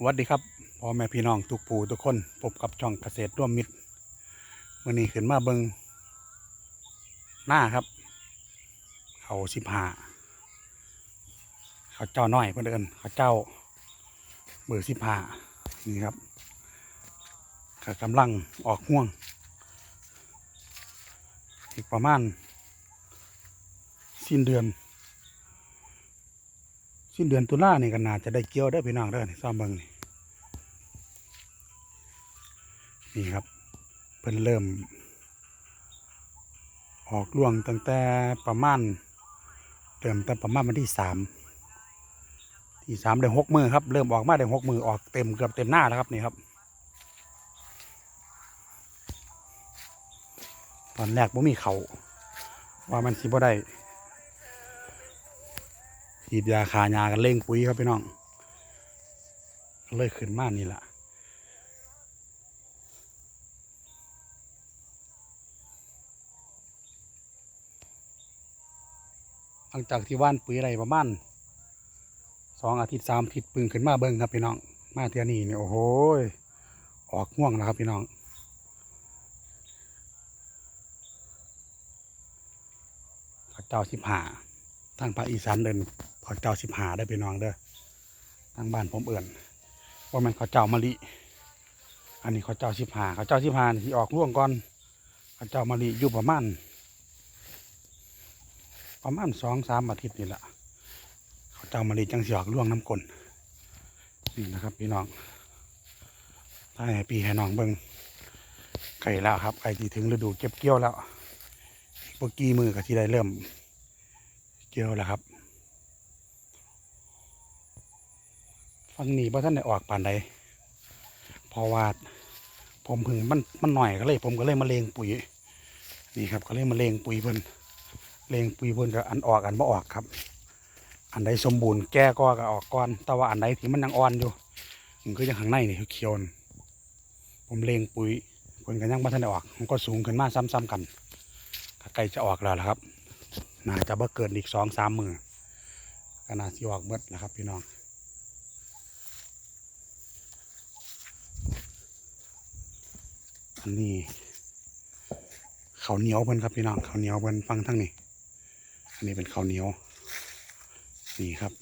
สวัสดีครับพ่อแม่พี่น้องทุกผู้ทุกคนพบกับช่องเกษตรร่วมมิตรมื่อนี้ขึ้นมาเบิงหน้าครับ เขาสิบหาเขาเจ้าน้อยเพื่อนเอินเขาเจ้าเบอร์สิบหานี่ครับเขากำลังออกห่วง อีกประมาณสิ้นเดือน สิ้นเดือนตุลาเนี่ก็น่าจะได้เกี่ยวได้พี่น้องเด้อนี่ซ้อมเบิ่งนี่นี่ครับเพิ่นเริ่ม ออกล่วงตั้งแต่ประมาณเริ่มตั้งประมาณวันที่สามที่สามได้หกมือครับ เริ่มออกมาได้หกมือออกเต็มเกือบเต็มหน้าแล้วครับนี่ครับ ตอนแรกผมมีเขาว่ามันสิบ่ได้ ฉีดยาคายากันเร่งปุ๋ยครับพี่น้องเลยขึ้นมานี่แหละหลังจากที่ว่านปุ๋ยอะไรประมาณสองอาทิตย์สามอาทิตย์ปึงขึ้นมาเบิ้งครับพี่น้อง มาเทียนี่เนี่ยโอ้โหออกง่วงแล้วครับพี่น้องเจ้าสิบหา ทางภาคอีสานเดินพระเจ้าสิบหาได้ไปน้องเด้อทางบ้านผมเอื่นว่ามันเขาเจ้ามะลิ อันนี้เขาเจ้าสิบหาเขาเจ้าสิบหาที่ออกร่วงก่อนเขาเจ้ามะลิอยู่ประมาณประมาณสองสามอาทิตย์นี่แหละเขาเจ้ามะลิจังสิออกร่วงน้ำกลนนี่นะครับพี่น้องถ้าให้ปีให้น้องเบิงไก่แล้วครับไก่ที่ถึงฤดูเก็บเกี่ยวแล้วเมื่อกี้มือก็ที่ได้เริ่ม เกี่ยวแล้วครับ ฟังนี้พระท่านได้ออกปานใดเพราะว่าผมพึ่งมันมันหน่อยก็เลย ผมก็เลยมาเลงปุ๋ยนี่ครับก็เลยมาเลงปุ๋ยเพิ่นเลงปุ๋ยเพิ่นก็อันออกอันบ่ออกครับ อันใดสมบูรณ์แก้ก็ก็ออกก่อน แต่ว่าอันใดที่มันยังอ่อนอยู่มันก็ยังข้างในนี่เขียวผมเลงปุ๋ยเพิ่นก็ยังบ่ทันได้ออก มันก็สูงขึ้นมาซ้ำๆกันถ้าใกล้จะออกแล้วล่ะครับ น่าจะบ่เกินอีกสองสามมือก็น่าสิออกเบิดนะครับ พี่น้องอันนี้เขาเหนียวเพิ่นครับพี่น้องเขาเหนียวเพิ่นฟังทั้งนี้อันนี้เป็นเขาเหนียวนี่ครับ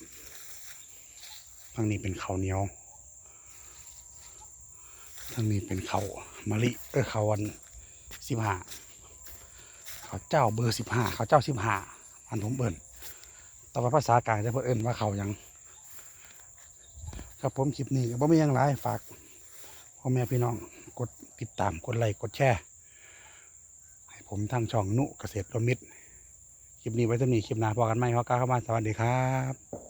ทั้งนี้เป็นเขาเหนียวทั้งนี้เป็นเขามะลิเออข้าวันสิบห้าเขาเจ้าเบอร์สิบห้าเขาเจ้าสิบห้า อันผมเบิ่นแต่ว่าภาษากลางจะเพิ่นเอิ้นว่าเขายัง ครับผมคลิปนี้ก็บ่มียังหลายฝากพ่อแม่พี่น้องกดติดตามกดไลค์กดแชร์ให้ผมทางช่องนุเกษตรรวมมิตรคลิปนี้ไว้เท่านี้คลิปหน้าพอกันไหมพอกล่าเข้ามาสวัสดีครับ